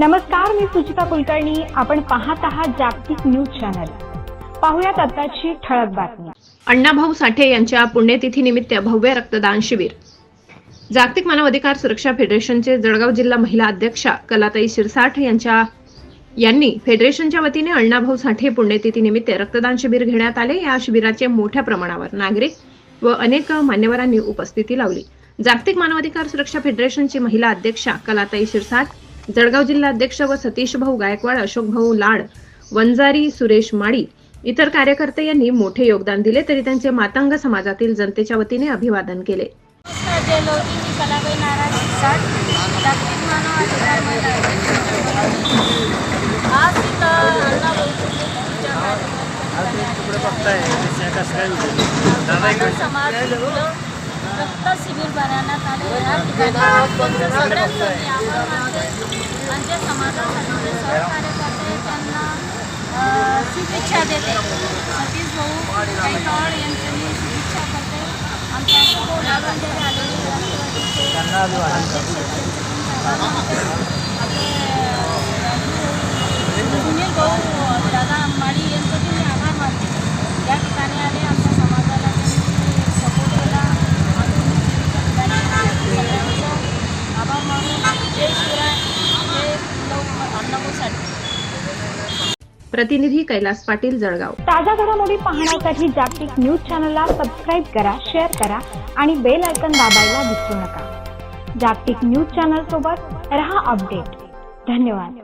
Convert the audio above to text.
नमस्कार मी सुचिता कुलकर्णी. आपण पाहत आहात जागतिक न्यूज चॅनल. पाहुयात आताची ठळक बातमी. अण्णाभाऊ साठे यांच्या पुण्यतिथीनिमित्त भव्य रक्तदान शिबिर. जागतिक मानव अधिकार सुरक्षा फेडरेशनचे जळगाव जिल्हा महिला अध्यक्षा कलाताई शिरसाठ यांच्या यांनी फेडरेशनच्या वतीने अण्णाभाऊ साठे पुण्यतिथीनिमित्त रक्तदान शिबिर घेण्यात आले. या शिबिराचे मोठ्या प्रमाणावर नागरिक व अनेक मान्यवरांनी उपस्थिती लावली. जागतिक मानवाधिकार सुरक्षा फेडरेशनची महिला अध्यक्षा कलाताई शिरसाठ जळगाव जिल्हा अध्यक्ष व सतीश भाऊ गायकवाड अशोक भाऊ लाड वंजारी सुरेश माळी इतर कार्यकर्ते यांनी मोठे योगदान दिले तरी त्यांचे मातंग समाजातील जनतेच्या वतीने अभिवादन केले. नमस्कार समाजासाठी जे सहकार्यकर्ते त्यांना अ, शुभेच्छा देते सतीश भाऊ गायकवाड यांचे मी शुभेच्छा करते आमच्या भाऊ लागंडेरे आलेले राष्ट्रवादीचे प्रतिनिधी कैलास पाटील जळगाव. ताज्या घडामोडी पाहण्यासाठी जागतिक न्यूज चॅनलला सबस्क्राईब करा शेअर करा आणि बेल आयकन दाबायला विसरू नका. जागतिक न्यूज चॅनल सोबत रहा अपडेट. धन्यवाद.